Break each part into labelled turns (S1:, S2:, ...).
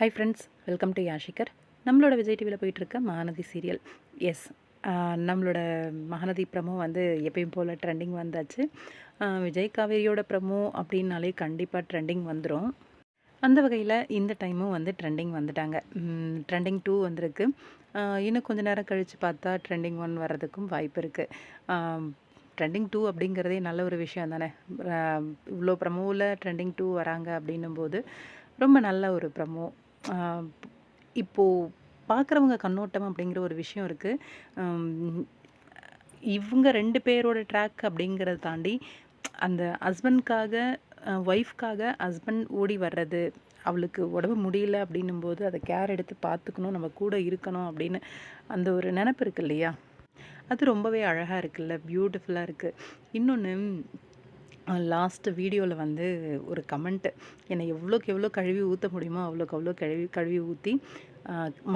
S1: High friends welcome to யாஷிகர் நம்மளோட விஜய் டிவியில் போயிட்டுருக்க மகாநதி சீரியல் எஸ் நம்மளோட மகாநதி ப்ரமோ வந்து எப்பயும் போல் ட்ரெண்டிங் வந்தாச்சு. விஜய் காவேரியோட ப்ரமோ அப்படின்னாலே கண்டிப்பாக ட்ரெண்டிங் வந்துடும் அந்த வகையில் இந்த டைமும் வந்து ட்ரெண்டிங் வந்துட்டாங்க. ட்ரெண்டிங் டூ வந்திருக்கு. இன்னும் கொஞ்ச நேரம் கழித்து பார்த்தா ட்ரெண்டிங் ஒன் வர்றதுக்கும் வாய்ப்பு இருக்குது ட்ரெண்டிங் டூ அப்படிங்கிறதே நல்ல ஒரு விஷயம் தானே. இவ்வளோ ப்ரமோவில் ட்ரெண்டிங் டூ வராங்க அப்படின்னும் போது ரொம்ப நல்ல ஒரு ப்ரமோ இப்போது பார்க்குறவங்க கண்ணோட்டம் அப்படிங்கிற ஒரு விஷயம் இருக்குது இவங்க ரெண்டு பேரோட ட்ராக் அப்படிங்கிறத தாண்டி அந்த ஹஸ்பண்ட்காக ஒய்ஃப்காக ஹஸ்பண்ட் ஓடி வர்றது அவளுக்கு உடம்பு முடியல அப்படின்னும் போது அதை கேர் எடுத்து பார்த்துக்கணும் நம்ம கூட இருக்கணும் அப்படின்னு அந்த ஒரு நினப்பு இருக்கு இல்லையா? அது ரொம்பவே அழகாக இருக்குல்ல பியூட்டிஃபுல்லாக இருக்குது இன்னொன்று லாஸ்ட் வீடியோவில் வந்து ஒரு கமெண்ட்டு என்னை எவ்வளோக்கு எவ்வளோ கழுவி ஊற்ற முடியுமோ அவ்வளோக்கு அவ்வளோ கழுவி கழுவி ஊற்றி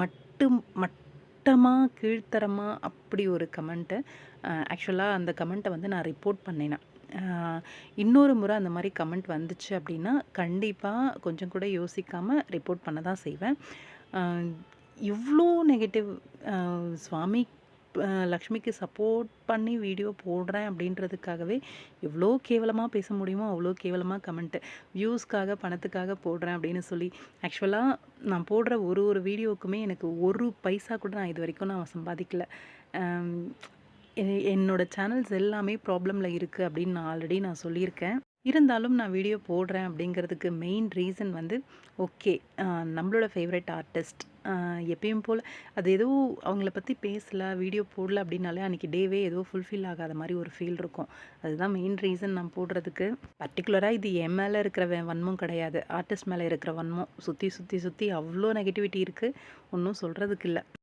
S1: மட்டும் மட்டமாக கீழ்த்தரமாக அப்படி ஒரு கமெண்ட்டு ஆக்சுவலாக அந்த கமெண்ட்டை வந்து நான் ரிப்போர்ட் பண்ணினேன். இன்னொரு முறை அந்த மாதிரி கமெண்ட் வந்துச்சு அப்படின்னா கண்டிப்பாக கொஞ்சம் கூட யோசிக்காமல் ரிப்போர்ட் பண்ண தான் செய்வேன். இவ்வளோ நெகட்டிவ் சுவாமி லக்ஷ்மிக்கு சப்போர்ட் பண்ணி வீடியோ போடுறேன் அப்படின்றதுக்காகவே எவ்வளோ கேவலமாக பேச முடியுமோ அவ்வளோ கேவலமாக கமெண்ட்டு வியூஸ்க்காக பணத்துக்காக போடுறேன் அப்படின்னு சொல்லி. ஆக்சுவலாக நான் போடுற ஒரு ஒரு வீடியோவுக்குமே எனக்கு ஒரு பைசா கூட நான் இது வரைக்கும் நான் சம்பாதிக்கல. என்னோடய என்னோட சேனல்ஸ் எல்லாமே ப்ராப்ளமில் இருக்குது அப்படின்னு நான் ஆல்ரெடி நான் சொல்லியிருக்கேன். இருந்தாலும் நான் வீடியோ போடுறேன் அப்படிங்கிறதுக்கு மெயின் ரீசன் வந்து ஓகே நம்மளோட ஃபேவரட் ஆர்டிஸ்ட் எப்பயும் போல் அது ஏதோ அவங்கள பற்றி பேசலை வீடியோ போடல அப்படின்னாலே அன்றைக்கி டேவே ஏதோ ஃபுல்ஃபில் ஆகாத மாதிரி ஒரு ஃபீல் இருக்கும். அதுதான் மெயின் ரீசன் நான் போடுறதுக்கு. பர்டிகுலராக இது என் மேலே இருக்கிற வ- வன்மம் கிடையாது. ஆர்டிஸ்ட் மேலே இருக்கிற வன்மம். சுற்றி சுற்றி சுற்றி அவ்வளோ நெகட்டிவிட்டி இருக்குது ஒன்றும் சொல்கிறதுக்கு இல்லை.